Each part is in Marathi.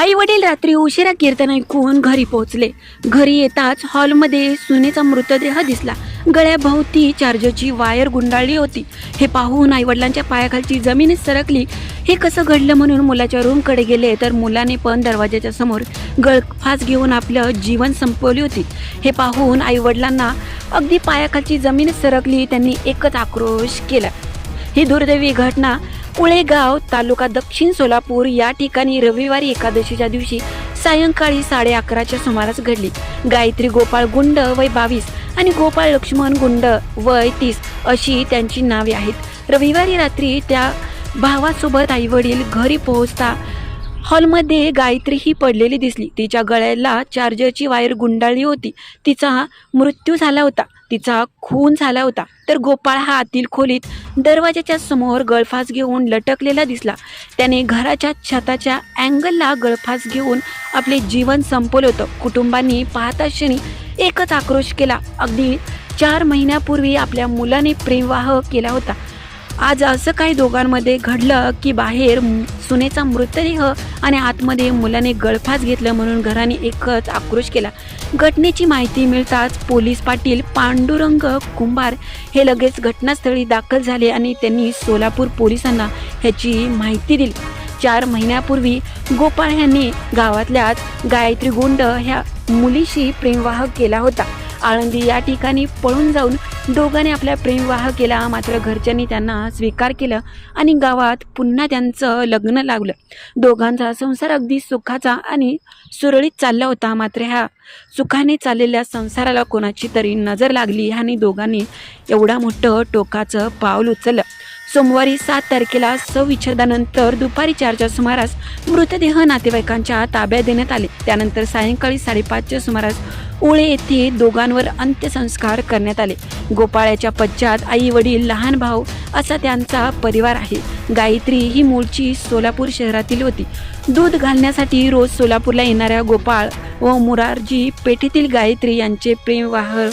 आई वडील रात्री उशिरा कीर्तन ऐकून घरी पोहोचले. घरी येताच हॉलमध्ये सुनेचा मृतदेह दिसला. गळ्याभोवती चार्जरची वायर गुंडाळली होती. हे पाहून आई वडिलांच्या पायाखालची जमीनच सरकली. हे कसं घडलं म्हणून मुलाच्या रूमकडे गेले तर मुलाने पण दरवाजाच्या समोर गळफास घेऊन आपलं जीवन संपवली होती. हे पाहून आई वडिलांना अगदी पायाखालची जमीनच सरकली त्यांनी एकच आक्रोश केला. ही दुर्दैवी घटना कुळेगाव तालुका दक्षिण सोलापूर या ठिकाणी रविवारी एकादशीच्या दिवशी सायंकाळी साडे अकराच्या सुमारास घडली. गायत्री गोपाळ गुंड वय बावीस आणि गोपाळ लक्ष्मण गुंड वय तीस अशी त्यांची नावे आहेत. रविवारी रात्री त्या भावासोबत आई वडील घरी पोहोचता हॉलमध्ये गायत्री ही पडलेली दिसली. तिच्या गळ्याला चार्जरची वायर गुंडाळली होती. तिचा मृत्यू झाला होता. तिचा खून झाला होता. तर गोपाळ हा आतील खोलीत दरवाजाच्या समोर गळफास घेऊन लटकलेला दिसला. त्याने घराच्या छताच्या अँगलला गळफास घेऊन आपले जीवन संपवलं होतं. कुटुंबांनी पाहता क्षणी एकच आक्रोश केला. अगदी चार महिन्यापूर्वी आपल्या मुलाने प्रेमवाह केला होता. आज असं काही दोघांमध्ये घडलं की बाहेर सुनेचा मृतदेह आणि आतमध्ये मुलाने गळफास घेतलं म्हणून घराने एकच आक्रोश केला. घटनेची माहिती मिळताच पोलीस पाटील पांडुरंग कुंभार हे लगेच घटनास्थळी दाखल झाले आणि त्यांनी सोलापूर पोलिसांना ह्याची माहिती दिली. चार महिन्यापूर्वी गोपाळ यांनी गावातल्याच गायत्री गोंड ह्या मुलीशी प्रेमवाह केला होता. आळंदी या ठिकाणी पळून जाऊन दोघांनी आपला प्रेमविवाह केला. मात्र घरच्यांनी त्यांना स्वीकार केलं आणि गावात पुन्हा त्यांचं लग्न लागलं. दोघांचा संसार अगदी सुखाचा आणि सुरळीत चालला होता. मात्र ह्या सुखाने चाललेल्या संसाराला कोणाची तरी नजर लागली आणि दोघांनी एवढा मोठं टोकाचं पाऊल उचललं. सोमवारी सात तारखेला सविच्छेदानंतर दुपारी चारच्या सुमारास मृतदेह नातेवाईकांच्या ताब्यात देण्यात आले. त्यानंतर सायंकाळी साडेपाचच्या सुमारास उळे येथे दोघांवर अंत्यसंस्कार करण्यात आले. गोपाळ्याच्या पश्चात आई वडील लहान भाऊ असा त्यांचा परिवार आहे. गायत्री ही मूळची सोलापूर शहरातील होती. दूध घालण्यासाठी रोज सोलापूरला येणाऱ्या गोपाळ व मुरारजी पेठेतील गायत्री यांचे प्रेमवाह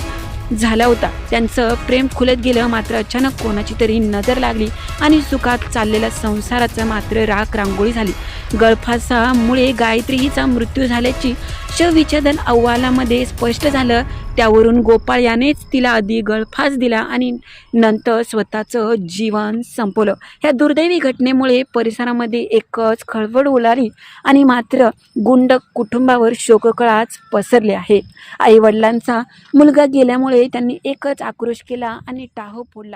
झाला होता. त्यांचं प्रेम खुलत गेलं मात्र अचानक कोणाची तरी नजर लागली आणि सुखात चाललेल्या संसाराचं मात्र राख रांगोळी झाली. गळफासामुळे गायत्री हिचा मृत्यू झाल्याची शवविच्छेदन अहवालामध्ये स्पष्ट झालं. त्यावरून गोपाळ यानेच तिला आधी गळफास दिला आणि नंतर स्वतःचं जीवन संपवलं. ह्या दुर्दैवी घटनेमुळे परिसरामध्ये एकच खळबळ उलाली आणि मात्र गुंड कुटुंबावर शोककळाच पसरले आहे. आईवडिलांचा मुलगा गेल्यामुळे त्यांनी एकच आक्रोश केला आणि टाहो फोडला.